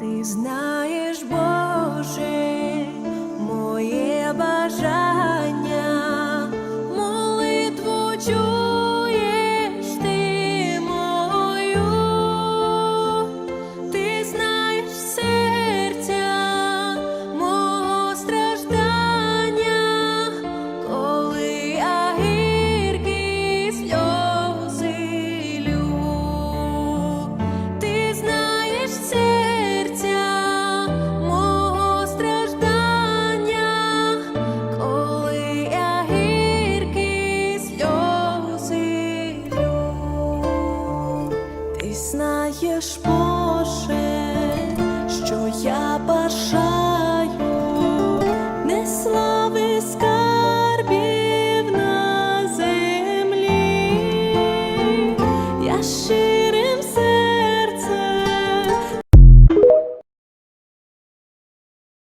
Ти знаєш, Боже, Знаєш, Боже, що я бажаю не скарбів на землі.